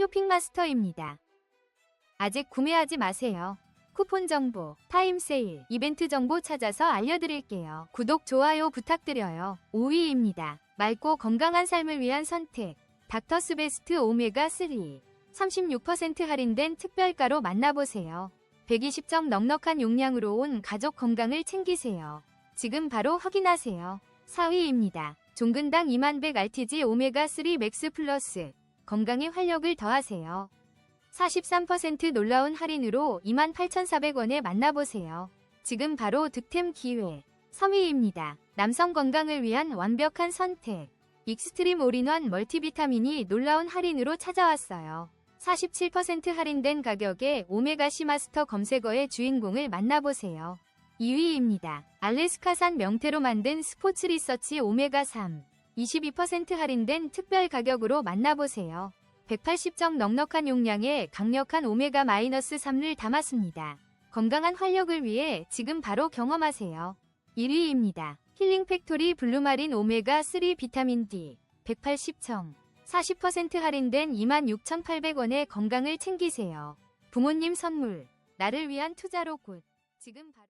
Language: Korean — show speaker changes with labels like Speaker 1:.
Speaker 1: 쇼핑마스터입니다. 아직 구매하지 마세요. 쿠폰 정보, 타임 세일, 이벤트 정보 찾아서 알려드릴게요. 구독, 좋아요 부탁드려요. 5위입니다. 맑고 건강한 삶을 위한 선택. 닥터스 베스트 오메가 3. 36% 할인된 특별가로 만나보세요. 120점 넉넉한 용량으로 온 가족 건강을 챙기세요. 지금 바로 확인하세요. 4위입니다. 종근당 2100RTG 오메가 3 맥스 플러스. 건강에 활력을 더하세요. 43% 놀라운 할인으로 28,400원에 만나보세요. 지금 바로 득템 기회. 3위입니다. 남성 건강을 위한 완벽한 선택. 익스트림 올인원 멀티비타민이 놀라운 할인으로 찾아왔어요. 47% 할인된 가격에 오메가3 마스터 검색어의 주인공을 만나보세요. 2위입니다. 알래스카산 명태로 만든 스포츠 리서치 오메가3. 22% 할인된 특별 가격으로 만나보세요. 180점 넉넉한 용량의 강력한 오메가-3를 담았습니다. 건강한 활력을 위해 지금 바로 경험하세요. 1위입니다. 힐링 팩토리 블루마린 오메가3 비타민 D 180청 40% 할인된 26,800원의 건강을 챙기세요. 부모님 선물 나를 위한 투자로 곧 지금 바로